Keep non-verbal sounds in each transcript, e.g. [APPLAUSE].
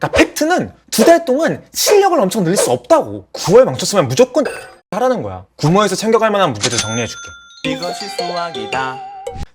그러니까 팩트는 두 달 동안 실력을 엄청 늘릴 수 없다고. 9월 망쳤으면 무조건 하라는 거야. 구모에서 챙겨갈 만한 문제들 정리해줄게. 이것이 수학이다.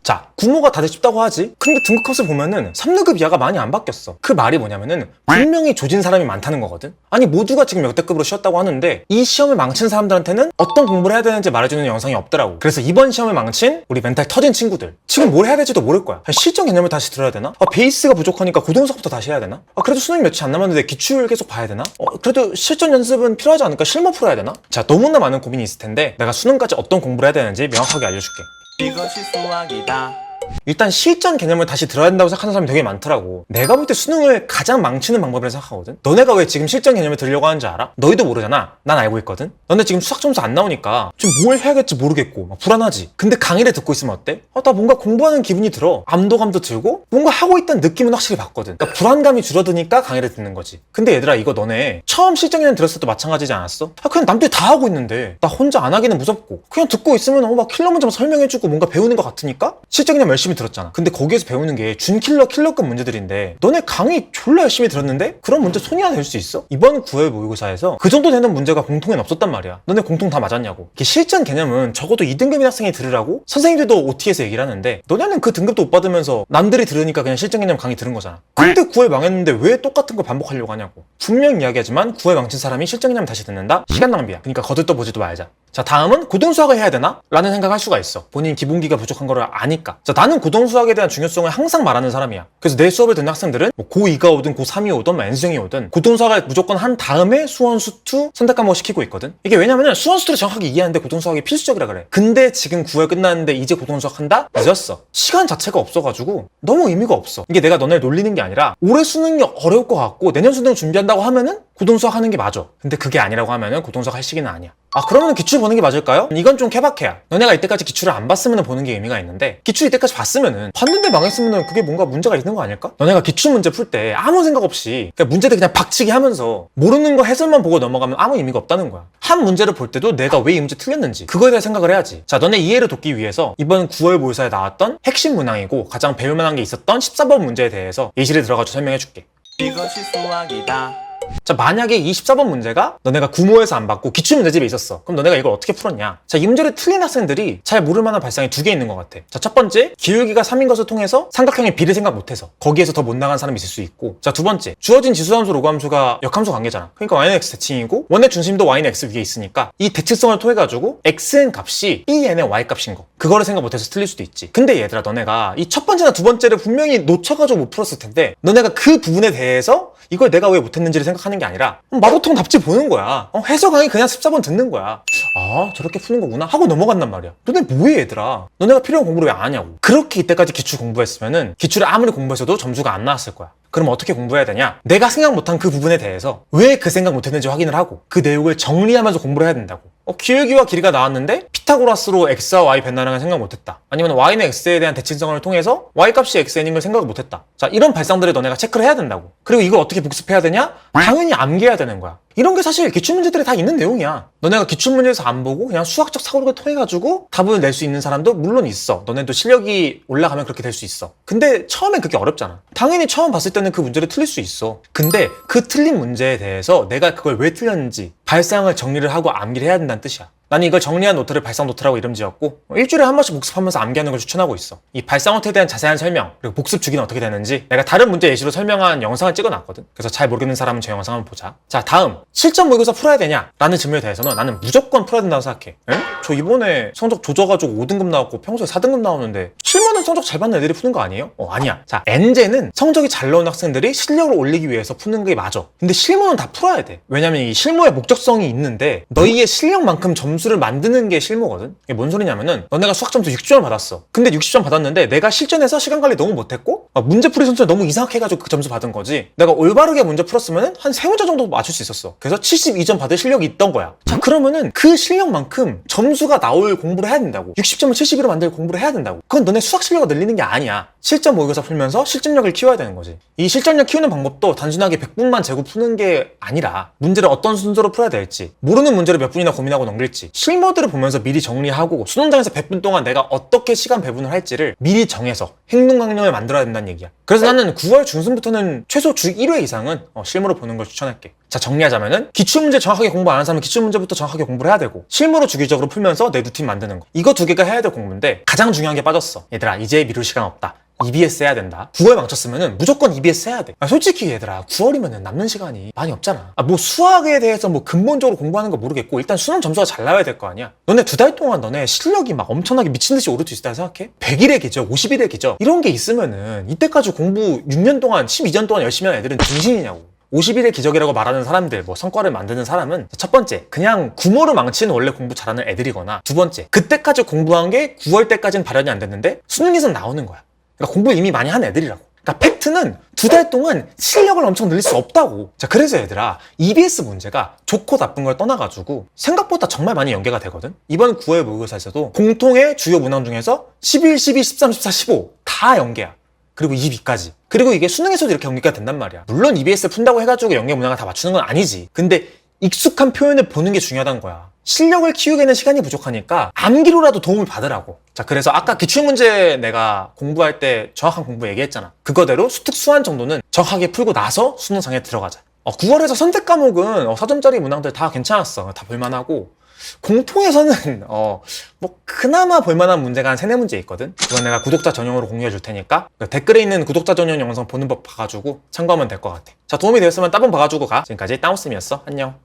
자, 구모가 다들 쉽다고 하지? 근데 등급컷을 보면은 3등급 이하가 많이 안 바뀌었어. 그 말이 뭐냐면은 분명히 조진 사람이 많다는 거거든? 아니, 모두가 지금 역대급으로 쉬었다고 하는데 이 시험을 망친 사람들한테는 어떤 공부를 해야 되는지 말해주는 영상이 없더라고. 그래서 이번 시험을 망친 우리 멘탈 터진 친구들. 지금 뭘 해야 될지도 모를 거야. 실전 개념을 다시 들어야 되나? 아, 베이스가 부족하니까 고등수학부터 다시 해야 되나? 아, 그래도 수능이 며칠 안 남았는데 기출 계속 봐야 되나? 어, 그래도 실전 연습은 필요하지 않을까? 실무 풀어야 되나? 자, 너무나 많은 고민이 있을 텐데 내가 수능까지 어떤 공부를 해야 되는지 명확하게 알려줄게. 이것이 수학이다. 일단 실전 개념을 다시 들어야 된다고 생각하는 사람이 되게 많더라고. 내가 볼 때 수능을 가장 망치는 방법이라 생각하거든. 너네가 왜 지금 실전 개념을 들으려고 하는지 알아? 너희도 모르잖아. 난 알고 있거든. 너네 지금 수학 점수 안 나오니까 지금 뭘 해야겠지 모르겠고 막 불안하지. 근데 강의를 듣고 있으면 어때? 아, 나 뭔가 공부하는 기분이 들어. 암도감도 들고 뭔가 하고 있다는 느낌은 확실히 받거든. 그러니까 불안감이 줄어드니까 강의를 듣는 거지. 근데 얘들아 이거 너네 처음 실전 개념 들었을 때도 마찬가지지 않았어? 아 그냥 남들 다 하고 있는데 나 혼자 안 하기는 무섭고 그냥 듣고 있으면 어, 막 킬러 문제만 설명해주고 뭔가 배우는 것 같으니까 실전 개념 열심히 들었잖아. 근데 거기에서 배우는 게 준킬러 킬러급 문제들인데 너네 강의 졸라 열심히 들었는데 그런 문제 손이 하나 될 수 있어? 이번 9회 모의고사에서 그 정도 되는 문제가 공통엔 없었단 말이야. 너네 공통 다 맞았냐고. 이게 실전 개념은 적어도 2등급인 학생이 들으라고 선생님들도 OT에서 얘기를 하는데 너네는 그 등급도 못 받으면서 남들이 들으니까 그냥 실전 개념 강의 들은 거잖아. 근데 9회 망했는데 왜 똑같은 거 반복하려고 하냐고. 분명 이야기하지만 9회 망친 사람이 실전 개념 다시 듣는다? 시간 낭비야. 그러니까 거들떠보지도 말자. 자 다음은 고등수학을 해야 되나? 라는 생각할 수가 있어. 본인 기본기가 부족한 거를 아니까. 자 나는 고등수학에 대한 중요성을 항상 말하는 사람이야. 그래서 내 수업을 듣는 학생들은 뭐 고2가 오든 고3이 오든 뭐 N수형이 오든 고등수학을 무조건 한 다음에 수원 수투 선택 과목을 시키고 있거든. 이게 왜냐면은 수원 수투를 정확하게 이해하는데 고등수학이 필수적이라 그래. 근데 지금 9월 끝났는데 이제 고등수학 한다? 늦었어. 시간 자체가 없어가지고 너무 의미가 없어. 이게 내가 너네를 놀리는 게 아니라 올해 수능이 어려울 것 같고 내년 수능 준비한다고 하면은 고등수학 하는 게 맞아 근데 그게 아니라고 하면은 고등수학 할 시기는 아니야 아 그러면 기출 보는 게 맞을까요? 이건 좀 케바케야 너네가 이때까지 기출을 안 봤으면 보는 게 의미가 있는데 기출 이때까지 봤으면은 봤는데 망했으면 그게 뭔가 문제가 있는 거 아닐까? 너네가 기출 문제 풀 때 아무 생각 없이 그냥 문제들 그냥 박치기 하면서 모르는 거 해설만 보고 넘어가면 아무 의미가 없다는 거야 한 문제를 볼 때도 내가 왜 이 문제 틀렸는지 그거에 대해 생각을 해야지 자 너네 이해를 돕기 위해서 이번 9월 모의사에 나왔던 핵심 문항이고 가장 배울 만한 게 있었던 14번 문제에 대해서 예시를 들어가지고 설명해 줄게 이것이 수학이다. 자 만약에 이 14번 문제가 너네가 구모에서 안 받고 기출문제집에 있었어. 그럼 너네가 이걸 어떻게 풀었냐? 자 이 문제를 틀린 학생들이 잘 모를 만한 발상이 두 개 있는 것 같아. 자 첫 번째 기울기가 3인 것을 통해서 삼각형의 비를 생각 못해서 거기에서 더 못 나간 사람이 있을 수 있고. 자 두 번째 주어진 지수함수 로그함수가 역함수 관계잖아. 그러니까 y는 x 대칭이고 원의 중심도 y는 x 위에 있으니까 이 대칭성을 통해 가지고 xn 값이 bn의 y 값인 거. 그거를 생각 못해서 틀릴 수도 있지. 근데 얘들아 너네가 이 첫 번째나 두 번째를 분명히 놓쳐가지고 못 풀었을 텐데 너네가 그 부분에 대해서 이걸 내가 왜 못했는지를 생각하는 게 아니라 마도통 답지 보는 거야. 어, 해석 강의 그냥 14번 듣는 거야. 아 저렇게 푸는 거구나 하고 넘어간단 말이야. 너네 뭐해 얘들아? 너네가 필요한 공부를 왜 안 하냐고. 그렇게 이때까지 기출 공부했으면 은 기출을 아무리 공부했어도 점수가 안 나왔을 거야 그럼 어떻게 공부해야 되냐 내가 생각 못한 그 부분에 대해서 왜 그 생각 못했는지 확인을 하고 그 내용을 정리하면서 공부를 해야 된다고 어, 기울기와 길이가 나왔는데 피타고라스로 x와 y 변화량을 생각 못했다. 아니면 y는 x에 대한 대칭성을 통해서 y 값이 xn인 걸 생각을 못했다. 자 이런 발상들을 너네가 체크를 해야 된다고. 그리고 이걸 어떻게 복습해야 되냐? 당연히 암기해야 되는 거야. 이런 게 사실 기출문제들이 다 있는 내용이야. 너네가 기출문제에서 안 보고 그냥 수학적 사고를 통해 가지고 답을 낼 수 있는 사람도 물론 있어. 너네도 실력이 올라가면 그렇게 될 수 있어. 근데 처음엔 그게 어렵잖아. 당연히 처음 봤을 때는 그 문제를 틀릴 수 있어. 근데 그 틀린 문제에 대해서 내가 그걸 왜 틀렸는지 발상을 정리를 하고 암기를 해야 된다는 뜻이야. 나는 이걸 정리한 노트를 발상 노트라고 이름 지었고 일주일에 한 번씩 복습하면서 암기하는 걸 추천하고 있어. 이 발상 노트에 대한 자세한 설명 그리고 복습 주기는 어떻게 되는지 내가 다른 문제 예시로 설명한 영상을 찍어놨거든. 그래서 잘 모르겠는 사람은 저 영상 한번 보자. 자 다음 실전 모의고사 풀어야 되냐? 라는 질문에 대해서는 나는 무조건 풀어야 된다고 생각해. 에? 저 이번에 성적 조져가지고 5등급 나왔고 평소에 4등급 나오는데 실무는 성적 잘 받는 애들이 푸는 거 아니에요? 어 아니야. 자 엔제는 성적이 잘 나온 학생들이 실력을 올리기 위해서 푸는 게 맞아. 근데 실무는 다 풀어야 돼. 왜냐면 이 실무의 목적 성이 있는데 너희의 실력만큼 점수를 만드는 게 실무거든. 이게 뭔 소리냐면은 너네가 수학 점수 60점을 받았어. 근데 60점 받았는데 내가 실전에서 시간 관리 너무 못했고 아, 문제풀이 선수를 너무 이상하게 해가지고 그 점수 받은 거지. 내가 올바르게 문제 풀었으면은 한세 문제 정도 맞출 수 있었어. 그래서 72점 받을 실력이 있던 거야. 자 그러면은 그 실력만큼 점수가 나올 공부를 해야 된다고. 60점을 71로 만들 공부를 해야 된다고. 그건 너네 수학 실력을 늘리는 게 아니야. 실전 모의고사 풀면서 실전력을 키워야 되는 거지. 이 실전력 키우는 방법도 단순하게 100분만 재고 푸는 게 아니라 문제를 어떤 순서로 풀어야 될지 모르는 문제를 몇 분이나 고민하고 넘길지 실무들을 보면서 미리 정리하고 수능장에서 100분 동안 내가 어떻게 시간 배분을 할지를 미리 정해서 행동 강령을 만들어야 된다는 얘기야. 그래서 나는 9월 중순부터는 최소 주 1회 이상은 어, 실무로 보는 걸 추천할게. 자 정리하자면은 기출문제 정확하게 공부 안 하는 사람은 기출문제부터 정확하게 공부를 해야 되고 실무로 주기적으로 풀면서 내 루틴 만드는 거. 이거 두 개가 해야 될 공부인데 가장 중요한 게 빠졌어. 얘들아 이제 미룰 시간 없다 EBS 해야 된다. 9월 망쳤으면은 무조건 EBS 해야 돼. 아, 솔직히 얘들아, 9월이면은 남는 시간이 많이 없잖아. 아, 뭐 수학에 대해서 뭐 근본적으로 공부하는 거 모르겠고, 일단 수능 점수가 잘 나와야 될 거 아니야. 너네 두 달 동안 너네 실력이 막 엄청나게 미친 듯이 오를 수 있다 생각해? 100일의 기적, 50일의 기적, 이런 게 있으면은 이때까지 공부 6년 동안, 12년 동안 열심히 한 애들은 중신이냐고. 50일의 기적이라고 말하는 사람들, 뭐 성과를 만드는 사람은 첫 번째, 그냥 구모를 망치는 원래 공부 잘하는 애들이거나 두 번째, 그때까지 공부한 게 9월 때까지는 발현이 안 됐는데 수능에선 나오는 거야. 그러니까 공부를 이미 많이 한 애들이라고. 그러니까 팩트는 두 달 동안 실력을 엄청 늘릴 수 없다고. 자, 그래서 얘들아, EBS 문제가 좋고 나쁜 걸 떠나가지고 생각보다 정말 많이 연계가 되거든? 이번 9월 모의고사에서도 공통의 주요 문항 중에서 11, 12, 13, 14, 15 다 연계야. 그리고 22까지. 그리고 이게 수능에서도 이렇게 연계가 된단 말이야. 물론 EBS 푼다고 해가지고 연계 문항을 다 맞추는 건 아니지. 근데 익숙한 표현을 보는 게 중요하다는 거야. 실력을 키우기에는 시간이 부족하니까 암기로라도 도움을 받으라고. 자, 그래서 아까 기출문제 내가 공부할 때 정확한 공부 얘기했잖아. 그거대로 수특 수한 정도는 정확하게 풀고 나서 수능장에 들어가자. 어, 9월에서 선택 과목은 어, 4점짜리 문항들 다 괜찮았어. 다 볼만하고. 공통에서는 [LAUGHS] 어, 뭐 그나마 볼만한 문제가 한 세네 문제 있거든. 그건 내가 구독자 전용으로 공유해 줄 테니까 그 댓글에 있는 구독자 전용 영상 보는 법 봐가지고 참고하면 될 것 같아. 자 도움이 되었으면 따봉 봐가지고 가. 지금까지 따오쌤이었어. 안녕.